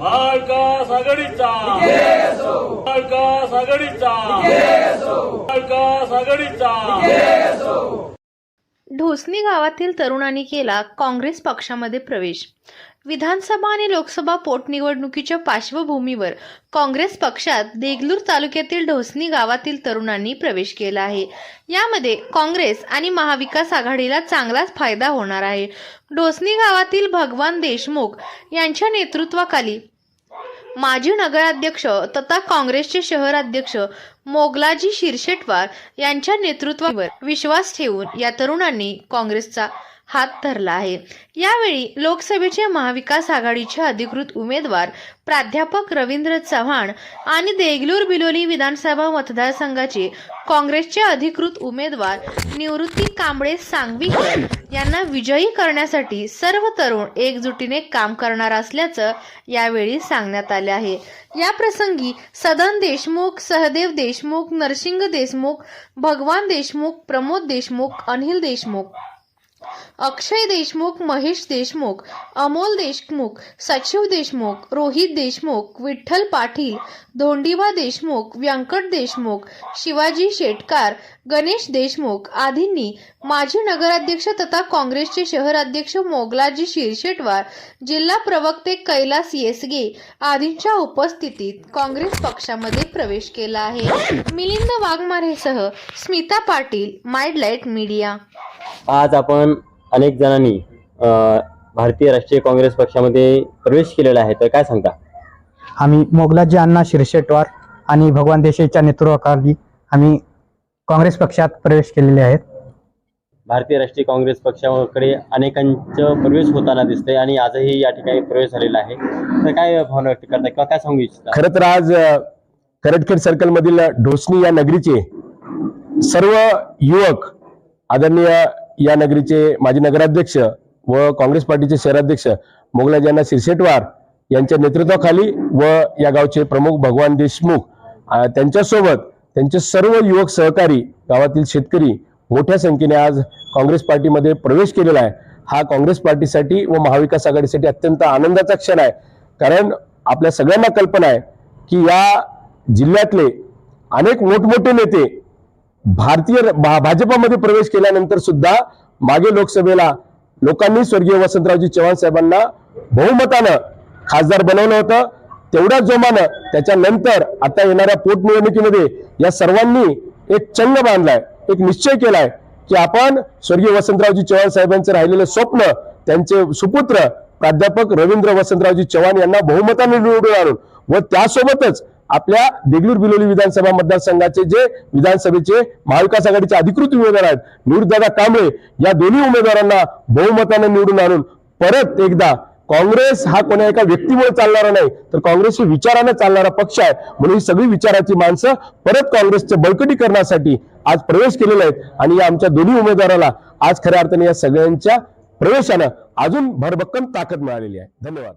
महाविकास आघाडीचा. महाविकास आघाडीचा. महाविकास आघाडीचा. ढोसनी गावातील तरुणांनी केला काँग्रेस पक्षामध्ये प्रवेश. विधानसभा आणि लोकसभा पोटनिवडणुकीच्या पार्श्वभूमीवर काँग्रेस पक्षात देगलूर तालुक्यातील ढोसनी गावातील तरुणांनी प्रवेश केला आहे. यामध्ये काँग्रेस आणि महाविकास आघाडीला चांगलाच फायदा होणार आहे. ढोसनी गावातील भगवान देशमुख यांच्या नेतृत्वाखाली माजी नगराध्यक्ष तथा काँग्रेसचे शहराध्यक्ष मोगलाजी शिरशेटवार यांच्या नेतृत्वावर विश्वास ठेवून या तरुणांनी काँग्रेसचा हात धरला आहे. यावेळी लोकसभेचे महाविकास आघाडीचे अधिकृत उमेदवार प्राध्यापक रवींद्र चव्हाण आणि देगलूर बिलोली विधानसभा मतदारसंघाचे काँग्रेसचे अधिकृत उमेदवार निवृत्ती कांबळे सांगवीकर यांना विजयी करण्यासाठी सर्व तरुण एकजुटीने काम करणार असल्याचं यावेळी सांगण्यात आले आहे. या प्रसंगी सदन देशमुख सहदेव देशमुख नरसिंग देशमुख भगवान देशमुख प्रमोद देशमुख अनिल देशमुख अक्षय देशमुख महेश देशमुख अमोल देशमुख सचिव देशमुख रोहित देशमुख विठ्ठल पाटील धोंडीबा देशमुख व्यंकट देशमुख शिवाजी शेटकार गणेश देशमुख आदींनी माजी नगराध्यक्ष तथा काँग्रेसचे शहराध्यक्ष मोगलाजी शिरशेटवार जिल्हा प्रवक्ते कैलास येसगे आदींच्या उपस्थितीत काँग्रेस पक्षामध्ये प्रवेश केला आहे. मिलिंद वाघमारेसह स्मिता पाटील माइडलाईट मीडिया. आज आपण अनेक जणांनी भारतीय राष्ट्रीय काँग्रेस पक्षामध्ये प्रवेश केलेला आहे. तर काय सांगता? आम्ही मोगलाजी अण्णा शिरशेटवार आणि भगवान देसाईच्या नेतृत्वाखाली आम्ही काँग्रेस पक्षात प्रवेश केलेले आहेत. भारतीय राष्ट्रीय काँग्रेस पक्षाकडे अनेकांचं प्रवेश होताना दिसतंय आणि आजही या ठिकाणी प्रवेश झालेला आहे. तर काय भावना व्यक्त करता किंवा काय सांगू इच्छिता? खरं तर आज करटखेड सर्कल मधील ढोसनी या नगरीचे सर्व युवक आदरणीय या नगरीचे माजी नगराध्यक्ष व काँग्रेस पार्टीचे शहराध्यक्ष मोगलाजांना शिरसेटवार यांच्या नेतृत्वाखाली व या गावचे प्रमुख भगवान देशमुख त्यांच्यासोबत त्यांचे सर्व युवक सहकारी गावातील शेतकरी मोठ्या संख्येने आज काँग्रेस पार्टीमध्ये प्रवेश केलेला आहे. हा काँग्रेस पार्टीसाठी व महाविकास आघाडीसाठी अत्यंत आनंदाचा क्षण आहे. कारण आपल्या सगळ्यांना कल्पना आहे की या जिल्ह्यातले अनेक मोठमोठे नेते भारतीय भा- भाजपामध्ये प्रवेश केल्यानंतर सुद्धा मागे लोकसभेला लोकांनी स्वर्गीय वसंतरावजी चव्हाण साहेबांना बहुमतानं खासदार बनवलं होतं. तेवढ्याच जोमानं त्याच्यानंतर आता येणाऱ्या पोटनिवडणुकीमध्ये या सर्वांनी एक चंग बांधलाय एक निश्चय केलाय की आपण स्वर्गीय वसंतरावजी चव्हाण साहेबांचं राहिलेलं स्वप्न त्यांचे सुपुत्र प्राध्यापक रवींद्र वसंतरावजी चव्हाण यांना बहुमताने निवडून आणून व त्यासोबतच आपल्या देगलूर बिलोली विधानसभा मतदारसंघाचे जे विधानसभेचे महाविकास आघाडीचे अधिकृत उमेदवार आहेत निवृत्तदादा कांबळे या दोन्ही उमेदवारांना बहुमताने निवडून आणून परत एकदा काँग्रेस हा कोणा एका व्यक्तीमुळे चालणारा नाही तर काँग्रेस ही विचारानं चालणारा पक्ष आहे. म्हणून ही सगळी विचाराची माणसं परत काँग्रेसच्या बळकटीकरणासाठी आज प्रवेश केलेले आहेत. आणि या आमच्या दोन्ही उमेदवाराला आज खऱ्या अर्थाने या सगळ्यांच्या प्रवेशानं अजून भरभक्कम ताकद मिळालेली आहे. धन्यवाद.